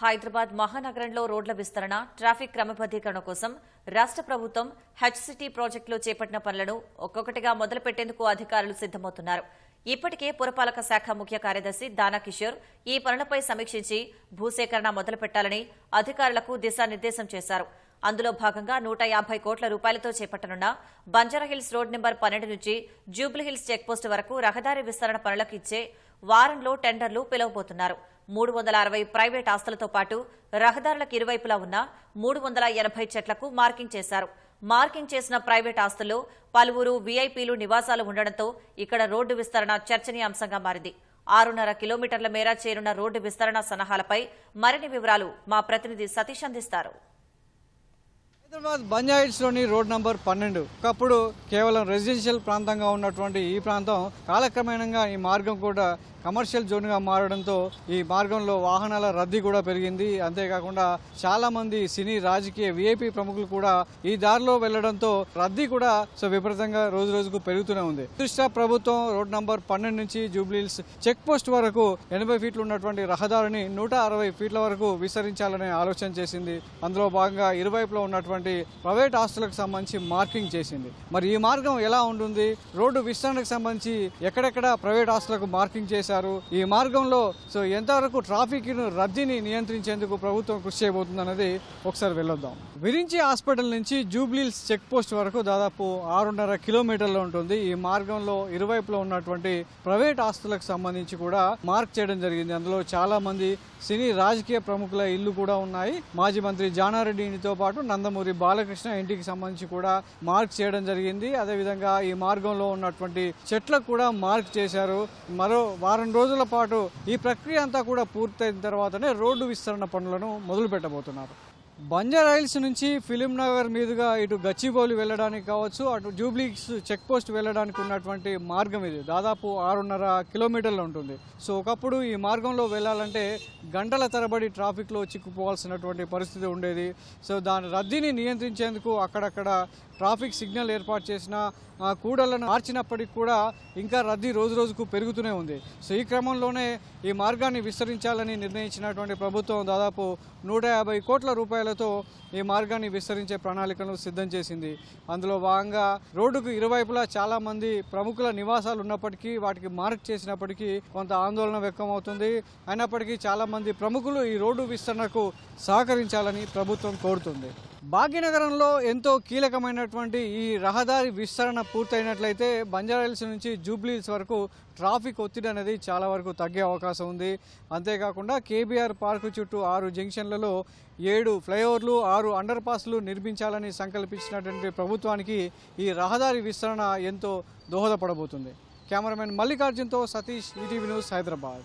హైదరాబాద్ మహానగరంలో రోడ్ల విస్తరణ ట్రాఫిక్ క్రమబద్దీకరణ కోసం రాష్ట్ర ప్రభుత్వం హెచ్ సిటీ ప్రాజెక్టులో చేపట్టిన పనులను ఒక్కొక్కటిగా మొదలుపెట్టేందుకు అధికారులు సిద్దమవుతున్నారు ఇప్పటికే పురపాలక శాఖ ముఖ్య కార్యదర్శి దానా కిషోర్ ఈ పనులపై సమీక్షించి భూసేకరణ మొదలుపెట్టాలని అధికారులకు దిశానిర్దేశం చేశారు. అందులో భాగంగా నూట యాభై కోట్ల రూపాయలతో చేపట్టనున్న బంజారాహిల్స్ రోడ్ నెంబర్ పన్నెండు నుంచి జూబ్లీహిల్స్ చెక్పోస్ట్ వరకు రహదారి విస్తరణ పనులకు ఇచ్చే వారంలో టెండర్లు పిలువబోతున్నారు. మూడు వందల అరవై ప్రైవేట్ ఆస్తులతో పాటు రహదారులకు ఇరువైపులా ఉన్న మూడు వందల ఎనభై చెట్లకు మార్కింగ్ చేశారు. మార్కింగ్ చేసిన ప్రైవేట్ ఆస్తుల్లో పలువురు వీఐపీలు నివాసాలు ఉండడంతో ఇక్కడ రోడ్డు విస్తరణ చర్చనీయాంశంగా మారింది. ఆరున్నర కిలోమీటర్ల మేర చేరున్న రోడ్డు విస్తరణ సలహాలపై మరిన్ని వివరాలు మా ప్రతినిధి సతీష్ అందిస్తారు. హైదరాబాద్ బంజాయిల్స్లోని రోడ్ నంబర్ పన్నెండు. ఒకప్పుడు కేవలం రెసిడెన్షియల్ ప్రాంతంగా ఉన్నటువంటి ఈ ప్రాంతం కాలక్రమేణంగా ఈ మార్గం కూడా కమర్షియల్ జోన్గా మారడంతో ఈ మార్గంలో వాహనాల రద్దీ కూడా పెరిగింది. అంతేకాకుండా చాలా మంది సినీ రాజకీయ విఐపి ప్రముఖులు కూడా ఈ దారిలో వెళ్ళడంతో రద్దీ కూడా సో విపరీతంగా రోజు రోజుకు పెరుగుతూనే ఉంది. దృష్ట్యా ప్రభుత్వం రోడ్ నంబర్ పన్నెండు నుంచి జూబ్లీల్స్ చెక్ పోస్ట్ వరకు ఎనభై ఫీట్లు ఉన్నటువంటి రహదారిని నూట అరవై ఫీట్ల వరకు విస్తరించాలనే ఆలోచన చేసింది. అందులో భాగంగా ఇరువైపులో ఉన్నటువంటి ప్రైవేట్ ఆస్తులకు సంబంధించి మార్కింగ్ చేసింది. మరి ఈ మార్గం ఎలా ఉంటుంది? రోడ్డు విస్తరణకు సంబంధించి ఎక్కడెక్కడ ప్రైవేట్ ఆస్తులకు మార్కింగ్ చేశారు? ఈ మార్గంలో సో ఎంతవరకు ట్రాఫిక్ రద్దీని నియంత్రించేందుకు ప్రభుత్వం కృషి చేయబోతుంది అనేది ఒకసారి వెళ్ళొద్దాం. విరించి హాస్పిటల్ నుంచి జూబ్లీల్స్ చెక్ పోస్ట్ వరకు దాదాపు ఆరున్నర కిలోమీటర్లు ఉంటుంది. ఈ మార్గంలో ఇరువైపులో ఉన్నటువంటి ప్రైవేట్ ఆస్తులకు సంబంధించి కూడా మార్క్ చేయడం జరిగింది. అందులో చాలా మంది సినీ రాజకీయ ప్రముఖుల ఇల్లు కూడా ఉన్నాయి. మాజీ మంత్రి జానారెడ్డితో పాటు నందమూరి బాలకృష్ణ ఇంటికి సంబంధించి కూడా మార్క్ చేయడం జరిగింది. అదేవిధంగా ఈ మార్గంలో ఉన్నటువంటి చెట్లకు కూడా మార్క్ చేశారు. మరో వారం రోజుల పాటు ఈ ప్రక్రియ అంతా కూడా పూర్తయిన తర్వాతనే రోడ్డు విస్తరణ పనులను మొదలు పెట్టబోతున్నారు బంజారాయిల్స్ నుంచి ఫిలిం నగర్ మీదుగా ఇటు గచ్చిబౌలి వెళ్ళడానికి కావచ్చు అటు జూబ్లీస్ చెక్ పోస్ట్ వెళ్ళడానికి ఉన్నటువంటి మార్గం ఇది. దాదాపు ఆరున్నర కిలోమీటర్లు ఉంటుంది. సో ఒకప్పుడు ఈ మార్గంలో వెళ్ళాలంటే గంటల తరబడి ట్రాఫిక్లో చిక్కుపోవాల్సినటువంటి పరిస్థితి ఉండేది. సో దాని రద్దీని నియంత్రించేందుకు అక్కడక్కడ ట్రాఫిక్ సిగ్నల్ ఏర్పాటు చేసిన కూడలను మార్చినప్పటికీ మార్చినప్పటికి కూడా ఇంకా రద్దీ రోజు రోజుకు పెరుగుతూనే ఉంది. సో ఈ క్రమంలోనే ఈ మార్గాన్ని విస్తరించాలని నిర్ణయించినటువంటి ప్రభుత్వం దాదాపు నూట యాభై కోట్ల రూపాయలతో ఈ మార్గాన్ని విస్తరించే ప్రణాళికను సిద్ధం చేసింది. అందులో భాగంగా రోడ్డుకు ఇరువైపులా చాలా మంది ప్రముఖుల నివాసాలు ఉన్నప్పటికీ వాటికి మార్క్ చేసినప్పటికీ కొంత ఆందోళన వ్యక్తమవుతుంది. అయినప్పటికీ చాలా మంది ప్రముఖులు ఈ రోడ్డు విస్తరణకు సహకరించాలని ప్రభుత్వం కోరుతుంది. భాగ్యనగరంలో ఎంతో కీలకమైనటువంటి ఈ రహదారి విస్తరణ పూర్తయినట్లయితే బంజారాహిల్స్ నుంచి జూబ్లీహిల్స్ వరకు ట్రాఫిక్ ఒత్తిడి అనేది చాలా వరకు తగ్గే అవకాశం ఉంది. అంతేకాకుండా కేబీఆర్ పార్కు చుట్టూ ఆరు జంక్షన్లలో ఏడు ఫ్లైఓవర్లు ఆరు అండర్ పాస్లు నిర్మించాలని సంకల్పించినటువంటి ప్రభుత్వానికి ఈ రహదారి విస్తరణ ఎంతో దోహదపడబోతుంది. కెమెరామెన్ మల్లికార్జున్తో సతీష్ ఈటీవీ న్యూస్ హైదరాబాద్.